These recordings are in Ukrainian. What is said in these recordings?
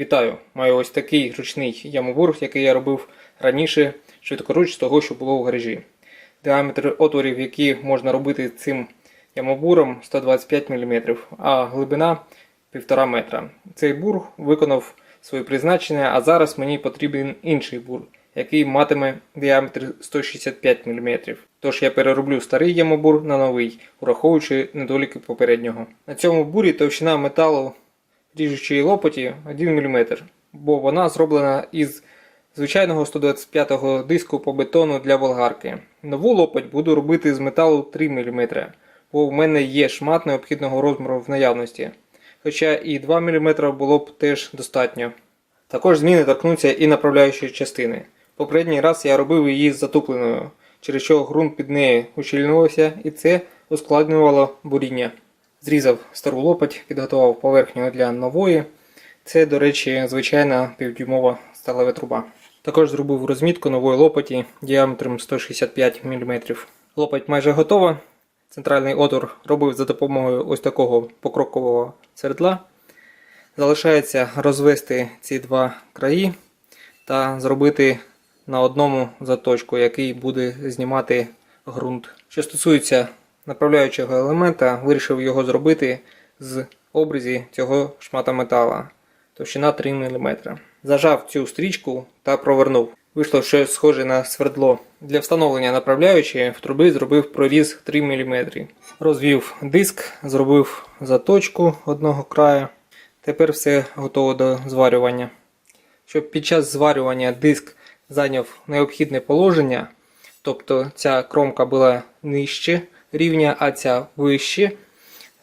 Вітаю! Маю ось такий ручний ямобур, який я робив раніше, швидкоруч з того, що було в гаражі. Діаметр отворів, які можна робити цим ямобуром 125 мм, а глибина 1,5 метра. Цей бур виконав своє призначення, а зараз мені потрібен інший бур, який матиме діаметр 165 мм. Тож я перероблю старий ямобур на новий, враховуючи недоліки попереднього. На цьому бурі товщина металу ріжучої лопаті 1 мм, бо вона зроблена із звичайного 125-го диску по бетону для болгарки. Нову лопать буду робити з металу 3 мм, бо в мене є шмат необхідного розміру в наявності. Хоча і 2 мм було б теж достатньо. Також зміни торкнуться і направляючої частини. Попередній раз я робив її затупленою, через що ґрунт під нею ущільнювався і це ускладнювало буріння. Зрізав стару лопать, підготував поверхню для нової. Це, до речі, звичайна півдюймова сталева труба. Також зробив розмітку нової лопаті діаметром 165 мм. Лопать майже готова. Центральний отвор робив за допомогою ось такого покрокового свердла. Залишається розвести ці два краї та зробити на одному заточку, який буде знімати ґрунт. Що стосується направляючого елемента, вирішив його зробити з обрізі цього шмата метала. Товщина 3 мм. Зажав цю стрічку та провернув. Вийшло щось схоже на свердло. Для встановлення направляючої в труби зробив проріз 3 мм. Розвів диск, зробив заточку одного краю. Тепер все готово до зварювання. Щоб під час зварювання диск зайняв необхідне положення, тобто ця кромка була нижче рівня, а вище,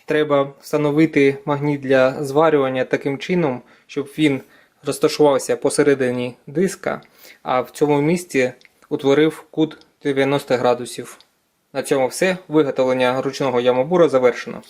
треба встановити магніт для зварювання таким чином, щоб він розташувався посередині диска, а в цьому місці утворив кут 90 градусів. На цьому все. Виготовлення ручного ямобура завершено.